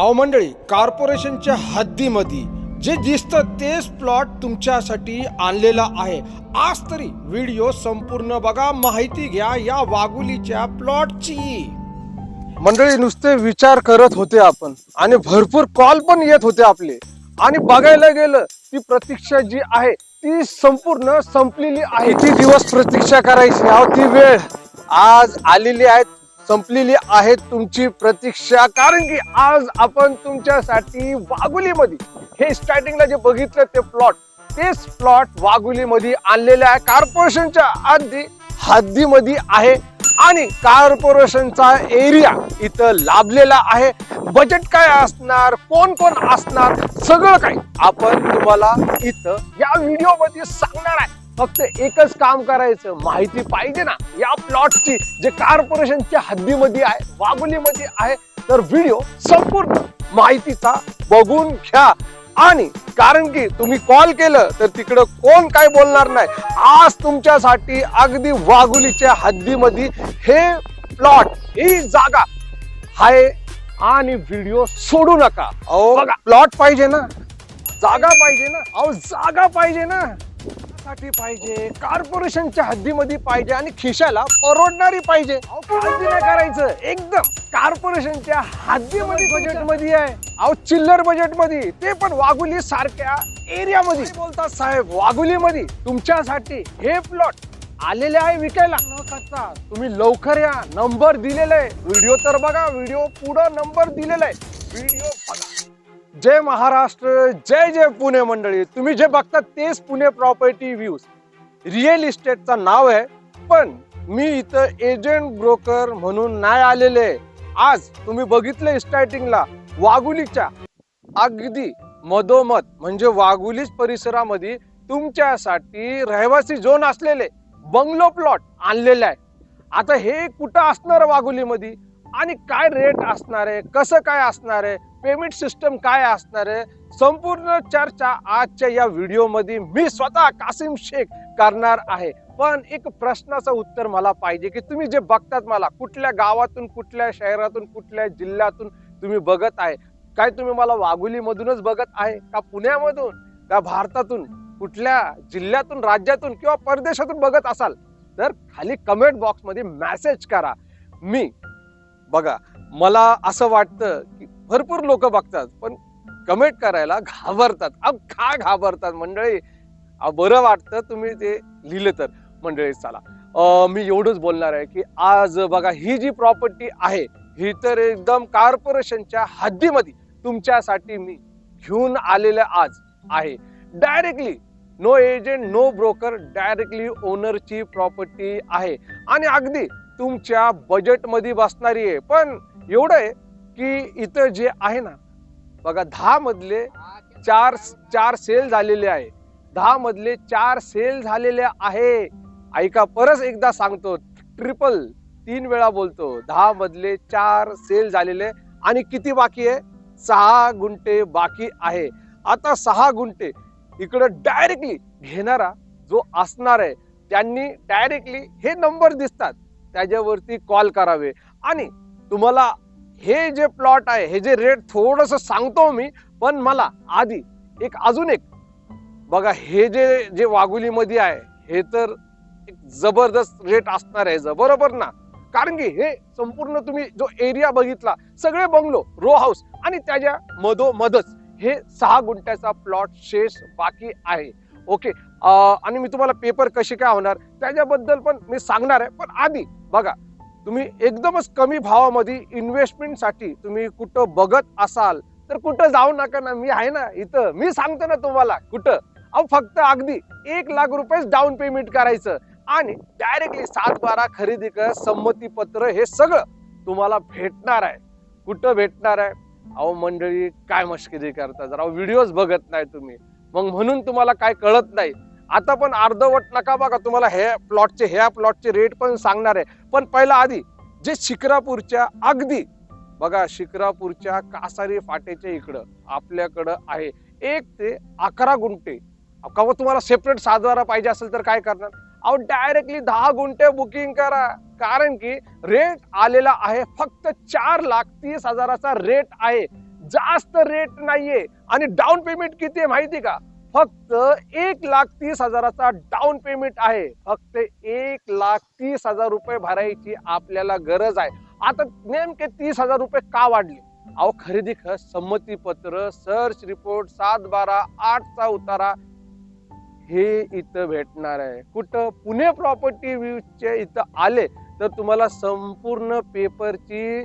अहो मंडळी कॉर्पोरेशनच्या हद्दीमध्ये जे दिसतं तेच प्लॉट तुमच्यासाठी आणलेला आहे. आज तरी व्हिडिओ संपूर्ण बघा माहिती घ्या या वाघुलीच्या प्लॉटची. मंडळी नुसते विचार करत होते आपण आणि भरपूर कॉल पण येत होते आपले. आणि बघायला गेलं ती प्रतीक्षा जी आहे ती संपूर्ण संपलेली आहे. ती दिवस प्रतीक्षा करायची? अहो ती वेळ. आज आलेली आहे संपलेली आहे तुमची प्रतीक्षा कारण की आज आपण तुमच्यासाठी वाघुलीमध्ये हे स्टार्टिंगला जे बघितलं ते प्लॉट तेच प्लॉट वाघुलीमध्ये आणलेले आहे. कॉर्पोरेशनच्या अगदी हद्दीमध्ये आहे आणि कॉर्पोरेशनचा एरिया इथं लाभलेला आहे. बजेट काय असणार कोण कोण असणार सगळं काही आपण तुम्हाला इथं या व्हिडिओमध्ये सांगणार आहे. फक्त एकच काम करायचं. माहिती पाहिजे ना. या प्लॉटची जे कॉर्पोरेशनच्या हद्दीमध्ये आहे वाघुलीमध्ये आहे तर व्हिडिओ संपूर्ण माहितीचा बघून घ्या. आणि कारण की तुम्ही कॉल केलं तर तिकडं कोण काय बोलणार नाही. आज तुमच्यासाठी अगदी वाघुलीच्या हद्दीमध्ये हे प्लॉट ही जागा आहे. आणि व्हिडिओ सोडू नका. अहो बघा. प्लॉट पाहिजे ना. जागा पाहिजे ना. अहो जागा पाहिजे ना. साठी पाहिजे कॉर्पोरेशनच्या हद्दीमध्ये पाहिजे आणि खिशाला परवडणारी पाहिजे. अहो, काळजी नाही करायचं. एकदम कॉर्पोरेशनच्या हद्दीमध्ये बजेटमध्ये आहे. अहो चिल्लर बजेटमध्ये ते पण वाघुली सारख्या एरियामध्ये बोलतात साहेब? वाघुलीमध्ये. तुमच्यासाठी हे प्लॉट आलेले आहे विकायला. न करता तुम्ही लवकर या. नंबर दिलेला आहे. व्हिडिओ तर बघा. व्हिडिओ पुढं नंबर दिलेला आहे. व्हिडिओ बघा. जय महाराष्ट्र जय जय पुणे मंडळी. तुम्ही जे बघता तेच पुणे प्रॉपर्टी व्ह्यूज रिअल इस्टेटचं नाव आहे पण मी इथं एजंट ब्रोकर म्हणून नाही आलेले. आज तुम्ही बघितले स्टार्टिंगला वाघुलीच्या. अगदी मधोमध म्हणजे वाघुलीच परिसरामध्ये तुमच्यासाठी रहिवासी झोन असलेले बंगलो प्लॉट आणलेले आहे. आता हे कुठं असणार वाघुलीमध्ये? आणि काय रेट असणार आहे? कसं काय असणार आहे? पेमेंट सिस्टम काय असणार आहे? संपूर्ण चर्चा आजच्या या व्हिडिओमध्ये मी स्वतः कासिम शेख करणार आहे. पण एक प्रश्नाचं उत्तर मला पाहिजे की तुम्ही जे बघतात मला कुठल्या गावातून कुठल्या शहरातून कुठल्या जिल्ह्यातून तुम्ही बघत आहे? काय तुम्ही मला वाघुलीमधूनच बघत आहे? का पुण्यामधून? का भारतातून? कुठल्या जिल्ह्यातून राज्यातून किंवा परदेशातून बघत असाल? तर खाली कमेंट बॉक्समध्ये मेसेज करा. मी बघा मला असं वाटतं की भरपूर लोक बघतात पण कमेंट करायला घाबरतात. अब का घाबरतात मंडळी. बरं वाटतं तुम्ही ते लिहिलं तर. मंडळी चला. मी एवढंच बोलणार आहे की आज बघा ही जी प्रॉपर्टी आहे ही तर एकदम कॉर्पोरेशनच्या हद्दीमध्ये तुमच्यासाठी मी घेऊन आलेलं आज आहे. Directly no agent no broker directly ओनरची property आहे. आणि अगदी तुमच्या बजेटमध्ये बसणारी आहे. पण एवढं आहे की इथं जे आहे ना बघा दहा मधले चार चार सेल झालेले आहे. दहा मधले चार सेल झालेले आहे. ऐका परत एकदा सांगतो ट्रिपल तीन वेळा बोलतो. दहा मधले चार सेल झालेले आणि किती बाकी आहे? सहा गुंठे बाकी आहे. आता सहा गुंठे इकडं डायरेक्टली घेणारा जो असणार आहे त्यांनी डायरेक्टली हे नंबर दिसतात. त्याच्यावरती कॉल करावे. आणि तुम्हाला हे जे प्लॉट आहे हे जे रेट थोडस सांगतो मी पण मला आधी एक अजून एक बघा हे जे जे वाघुलीमध्ये आहे हे तर एक जबरदस्त रेट असणार आहे बरोबर ना? कारण की हे संपूर्ण तुम्ही जो एरिया बघितला सगळे बंगलो रो हाऊस आणि त्याच्या मधोमधच हे सहा गुंठ्याचा प्लॉट शेष बाकी आहे. ओके? आणि मी तुम्हाला पेपर कसे काय होणार त्याच्याबद्दल पण मी सांगणार आहे. पण आधी बघा तुम्ही एकदमच कमी भावामध्ये इन्व्हेस्टमेंटसाठी तुम्ही कुठं बघत असाल तर कुठं जाऊ नका ना. मी आहे ना इथं. मी सांगतो ना तुम्हाला कुठं. अहो फक्त अगदी एक लाख रुपयेच डाऊन पेमेंट करायचं. आणि डायरेक्टली सात बारा खरेदी कर संमती पत्र हे सगळं तुम्हाला भेटणार आहे. कुठं भेटणार आहे? अहो मंडळी काय मश्किरी करता? जरा व्हिडिओज बघत नाही तुम्ही. मग म्हणून तुम्हाला काय कळत नाही. आता पण अर्धवट नका बघा तुम्हाला हे प्लॉटचे ह्या प्लॉटचे रेट पण सांगणार आहे. पण पहिला आधी जे शिक्रापूरच्या अगदी बघा शिक्रापूरच्या कासारी फाटेच्या इकडं आपल्याकडं आहे. एक ते अकरा गुंठे. का हो, तुम्हाला सेपरेट सातबारा पाहिजे असेल तर काय करणार? अहो डायरेक्टली दहा गुंठे बुकिंग करा. कारण की रेट आलेला आहे फक्त चार लाख तीस हजाराचा रेट आहे. जास्त रेट नाहीये. आणि डाऊन पेमेंट किती आहे माहिती का? फक्त एक लाख तीस हजाराचा डाऊन पेमेंट आहे. फक्त एक लाख तीस हजार रुपये भरायची आपल्याला गरज आहे. आता नेमके तीस हजार रुपये का वाढले? अहो खरेदी खत संमती पत्र सर्च रिपोर्ट सात बारा आठचा उतारा हे इथं भेटणार आहे. कुठं? पुणे प्रॉपर्टी व्ह्यूजचे इथं आले तर तुम्हाला संपूर्ण पेपरची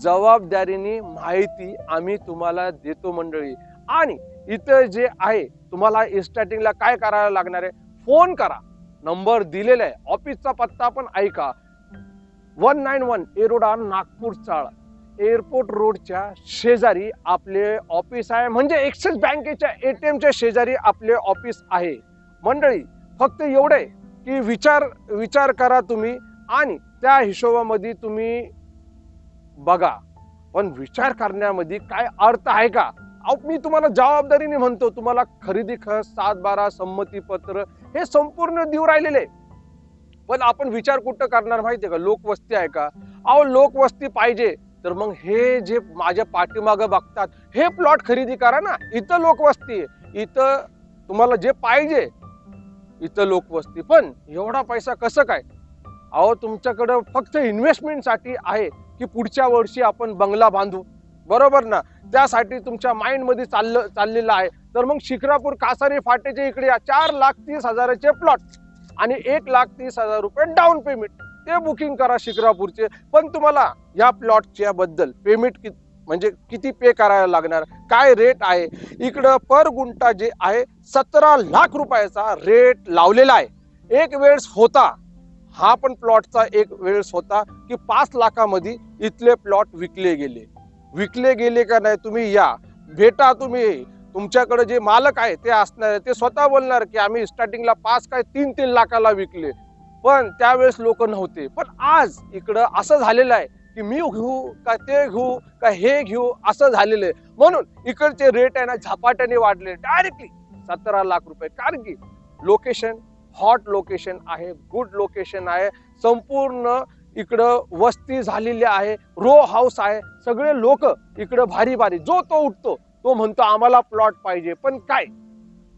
जबाबदारीने माहिती आम्ही तुम्हाला देतो मंडळी. आणि इथं जे आहे तुम्हाला स्टार्टिंगला काय करायला लागणार आहे? फोन करा. नंबर दिलेला आहे. ऑफिसचा पत्ता पण ऐका. One nine one Yerawada Nagpur Chawl. Airport रोडच्या शेजारी आपले ऑफिस आहे. म्हणजे एक्सिस बँकेच्या एटीएमच्या शेजारी आपले ऑफिस आहे. मंडळी फक्त एवढे की विचार विचार करा तुम्ही आणि त्या हिशोबामध्ये तुम्ही बघा. पण विचार करण्यामध्ये काय अर्थ आहे का? मी तुम्हाला जबाबदारीने म्हणतो तुम्हाला खरेदी खत सात बारा संमती पत्र हे संपूर्ण देऊ राहिलेले. पण आपण विचार कुठं करणार माहितीये का? लोकवस्ती आहे का? अहो लोकवस्ती पाहिजे. तर मग हे जे माझ्या पाठीमागं बघतात हे प्लॉट खरेदी करा ना. इथं लोकवस्ती आहे. इथं तुम्हाला जे पाहिजे इथं लोकवस्ती. पण एवढा पैसा कसं काय? अहो तुमच्याकडं फक्त इन्व्हेस्टमेंटसाठी आहे की पुढच्या वर्षी आपण बंगला बांधू. बरोबर ना? त्यासाठी तुमच्या माइंडमध्ये चाललं चाललेलं आहे. तर मग शिक्रापूर कासारी फाटेच्या इकडे या चार लाख तीस हजाराचे प्लॉट आणि एक लाख तीस हजार रुपये डाऊन पेमेंट ते बुकिंग करा शिक्रापूरचे पण तुम्हाला या प्लॉटच्या बद्दल पेमेंट कि म्हणजे किती पे करायला लागणार? काय रेट आहे? इकडं पर गुंटा जे आहे सतरा लाख रुपयाचा रेट लावलेला आहे. एक वेळेस होता. हा पण प्लॉटचा एक वेळेस होता की पाच लाखामध्ये इथले प्लॉट विकले गेले. विकले गेले का नाही तुम्ही या. भेटा तुम्ही. तुमच्याकडे जे मालक आहे ते असणार आहे. ते स्वतः बोलणार की आम्ही स्टार्टिंगला पाच काय तीन तीन लाखाला विकले. पण त्यावेळेस लोक नव्हते. पण आज इकडं असं झालेलं आहे की मी घेऊ का ते घेऊ का हे घेऊ असं झालेलं आहे. म्हणून इकडचे रेट आहे ना झपाट्याने वाढले. डायरेक्टली सतरा लाख रुपये. कारण की लोकेशन हॉट लोकेशन आहे गुड लोकेशन आहे. संपूर्ण इकडं वस्ती झालेली आहे रो हाऊस आहे. सगळे लोक इकडं भारी भारी. जो तो उठतो तो म्हणतो आम्हाला प्लॉट पाहिजे. पण काय?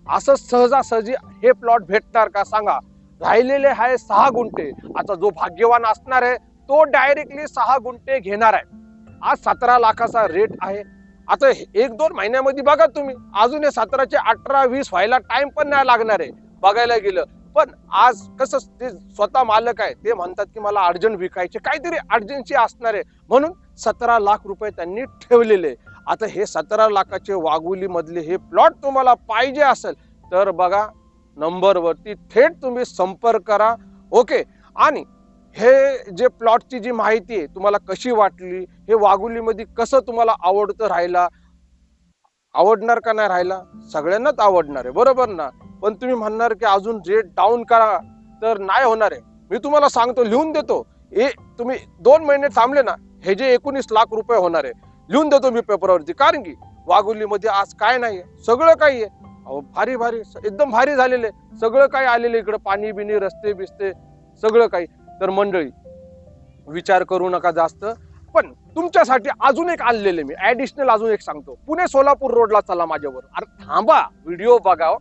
असं सहजासहजी हे प्लॉट भेटणार का सांगा? राहिलेले आहे सहा गुंठे. आता जो भाग्यवान असणार आहे तो डायरेक्टली सहा गुंठे घेणार आहे. आज सतरा लाखाचा रेट आहे. आता एक दोन महिन्यामध्ये बघा तुम्ही. अजून हे सतराचे अठरा वीस व्हायला टाइम पण नाही लागणार आहे. बघायला गेलं पण आज कसं ते स्वतः मालक आहे ते म्हणतात की मला अर्जंट विकायचे काहीतरी अर्जंटची असणार आहे. म्हणून सतरा लाख रुपये त्यांनी ठेवलेले. आता हे सतरा लाखाचे वाघुली मधले हे प्लॉट तुम्हाला पाहिजे असेल तर बघा नंबरवरती थेट तुम्ही संपर्क करा. ओके? आणि हे जे प्लॉटची जी माहिती आहे तुम्हाला कशी वाटली हे वाघुलीमध्ये कसं तुम्हाला आवडतं राहिला आवडणार का नाही राहिला? सगळ्यांनाच आवडणार आहे बरोबर ना? पण तुम्ही म्हणणार की अजून रेट डाऊन करा तर नाही होणार आहे. मी तुम्हाला सांगतो लिहून देतो. ए तुम्ही दोन महिने थांबले ना हे जे एकोणीस लाख रुपये होणार आहे लिहून देतो मी पेपरवरती कारण की वाघुलीमध्ये आज काय नाही आहे सगळं काही आहे. अहो भारी भारी एकदम भारी झालेले. सगळं काही आलेलं इकडं पाणी बिणी रस्ते बिस्ते सगळं काही. तर मंडळी विचार करू नका जास्त. पण तुमच्यासाठी अजून एक आणलेले मी. ऍडिशनल अजून एक सांगतो. पुणे सोलापूर रोडला चला माझ्यावर. अरे थांबा. व्हिडिओ बघा.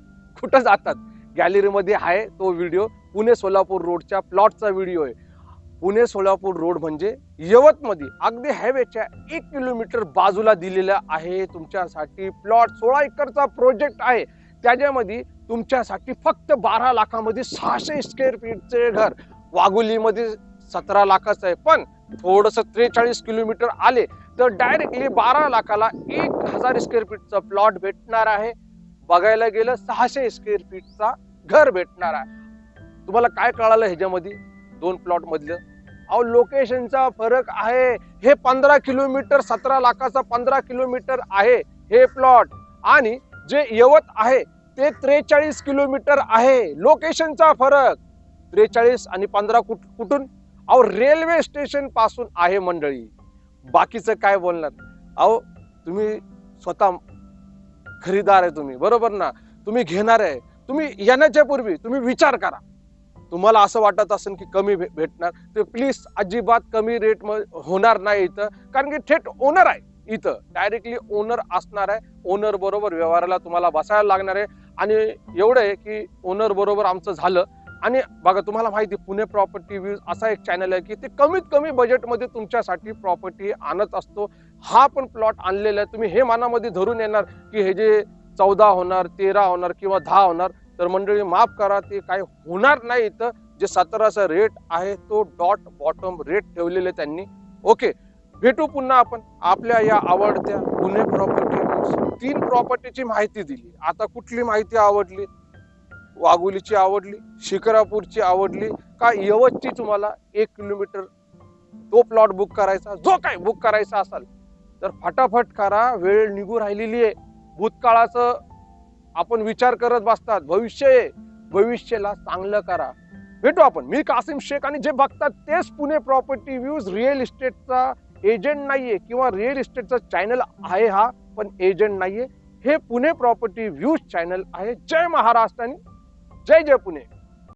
कुठं जातात? गॅलरीमध्ये आहे तो व्हिडिओ पुणे सोलापूर रोडच्या प्लॉटचा व्हिडिओ आहे. पुणे सोलापूर रोड म्हणजे यवतमध्ये अगदी हायवेच्या एक किलोमीटर बाजूला दिलेला आहे तुमच्यासाठी प्लॉट सोळा एकरचा प्रोजेक्ट आहे. त्याच्यामध्ये तुमच्यासाठी फक्त बारा लाखामध्ये सहाशे स्क्वेअर फीटचे घर. वाघोलीमध्ये सतरा लाखाचं आहे. पण थोडस त्रेचाळीस किलोमीटर आले तर डायरेक्टली बारा लाखाला एक हजार स्क्वेअर फीटचा प्लॉट भेटणार आहे. बघायला गेलं सहाशे स्क्वेअर फीटचा घर भेटणार आहे. तुम्हाला काय कळालं ह्याच्यामध्ये? दोन प्लॉट मधलं. अहो लोकेशनचा फरक आहे. हे पंधरा किलोमीटर सतरा लाखाचा पंधरा किलोमीटर आहे हे प्लॉट आणि जे यवत आहे ते त्रेचाळीस किलोमीटर आहे. लोकेशनचा फरक. त्रेचाळीस आणि पंधरा कुठ कुठून? अहो रेल्वे स्टेशनपासून आहे मंडळी. बाकीचं काय बोलणार? अहो तुम्ही स्वतः खरीदार आहे तुम्ही बरोबर ना? तुम्ही घेणार आहे. तुम्ही येण्याच्या पूर्वी तुम्ही विचार करा. तुम्हाला असं वाटत असेल की कमी भे- भेटणार तर प्लीज अजिबात कमी रेट होणार नाही इथं कारण की थेट ओनर आहे इथं. डायरेक्टली ओनर असणार आहे ओनर बरोबर व्यवहाराला तुम्हाला बसायला लागणार आहे. आणि एवढं आहे की ओनर बरोबर आमचं झालं आणि बघा तुम्हाला माहिती आहे, पुणे प्रॉपर्टी व्ह्यूज असा एक चॅनल आहे की ते कमीत कमी बजेटमध्ये तुमच्यासाठी प्रॉपर्टी आणत असतो. हा पण प्लॉट आणलेला आहे. तुम्ही हे मनामध्ये धरून येणार की हे जे चौदा होणार तेरा होणार किंवा दहा होणार तर मंडळी माफ करा ते काय होणार नाही इथं. जे सतराचा रेट आहे तो डॉट बॉटम रेट ठेवलेले त्यांनी. ओके भेटू पुन्हा आपण. आपल्या या आवडत्या पुणे प्रॉपर्टी तीन प्रॉपर्टीची माहिती दिली. आता कुठली माहिती आवडली? वाघुलीची आवडली शिखरापूरची आवडली. का यवतची तुम्हाला एक किलोमीटर तो प्लॉट बुक करायचा जो काय बुक करायचा असाल. तर फटाफट करा वेळ निघू राहिलेली आहे. भूतकाळाचं आपण विचार करत बसतात भविष्य आहे. भविष्याला चांगलं करा. भेटू आपण. मी कासिम शेख आणि जे बघतात तेच पुणे प्रॉपर्टी व्ह्यूज रिअल इस्टेटचा एजंट नाहीये किंवा रिअल इस्टेटचा चॅनल आहे हा पण एजंट नाहीये. हे पुणे प्रॉपर्टी व्ह्यूज चॅनल आहे. जय महाराष्ट्र आणि जय जय पुणे.